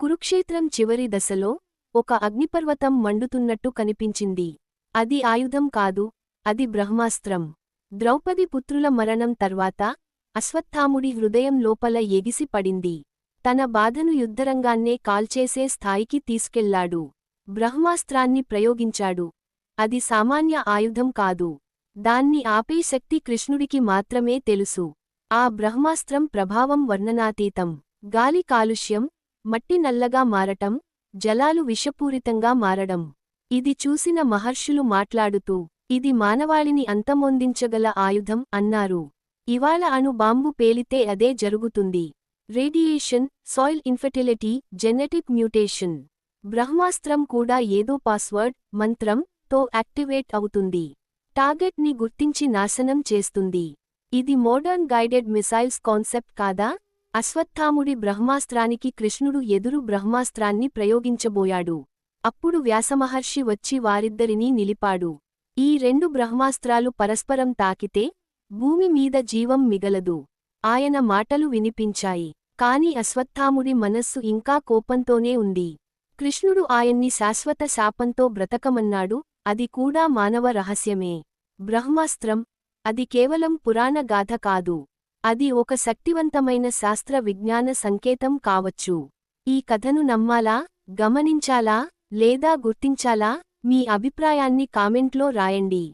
కురుక్షేత్రం చివరి దశలో ఒక అగ్నిపర్వతం మండుతున్నట్టు కనిపించింది. అది ఆయుధం కాదు అది బ్రహ్మాస్త్రం. ద్రౌపది పుత్రుల మరణం తర్వాత అశ్వత్థాముడి హృదయం లోపల ఎగిసి పడింది. తన బాధను యుద్ధరంగాన్నే కాల్చేసే స్థాయికి తీసుకెళ్ళాడు. బ్రహ్మాస్త్రాన్ని ప్రయోగించాడు. అది సామాన్య ఆయుధం కాదు. దాన్ని ఆపే శక్తి కృష్ణుడికి మాత్రమే తెలుసు. ఆ బ్రహ్మాస్త్రం ప్రభావం వర్ణనాతీతం. గాలి కాలుష్యం మట్టి నల్లగా మారటం జలాలు విషపూరితంగా మారడం. ఇది చూసిన మహర్షులు మాట్లాడుతూ ఇది మానవాళిని అంతమొందించగల ఆయుధం అన్నారు. ఇవాళ అణు బాంబు పేలితే అదే జరుగుతుంది. Radiation soil infertility genetic mutation. బ్రహ్మాస్త్రం కూడా ఏదో పాస్వర్డ్ మంత్రం తో యాక్టివేట్ అవుతుంది. టార్గెట్ని గుర్తించి నాశనం చేస్తుంది. ఇది మోడర్న్ గైడెడ్ మిసైల్స్ కాన్సెప్ట్ కాదా? అశ్వత్థాముడి బ్రహ్మాస్త్రానికి కృష్ణుడు ఎదురు బ్రహ్మాస్త్రాన్ని ప్రయోగించబోయాడు. అప్పుడు వ్యాసమహర్షి వచ్చి వారిద్దరినీ నిలిపాడు. ఈ రెండు బ్రహ్మాస్త్రాలు పరస్పరం తాకితే భూమి మీద జీవం మిగలదు. ఆయన మాటలు వినిపించాయి. కాని అశ్వత్థాముడి మనస్సు ఇంకా కోపంతోనే ఉంది. కృష్ణుడు ఆయన్ని శాశ్వత శాపంతో బ్రతకమన్నాడు. అది కూడా మానవ రహస్యమే. బ్రహ్మాస్త్రం అది కేవలం పురాణ గాథ కాదు. అది ఒక శక్తివంతమైన శాస్త్ర విజ్ఞాన సంకేతం కావచ్చు. ఈ కథను నమ్మాలా గమనించాలా లేదా గుర్తించాలా మీ అభిప్రాయాన్ని కామెంట్లో రాయండి.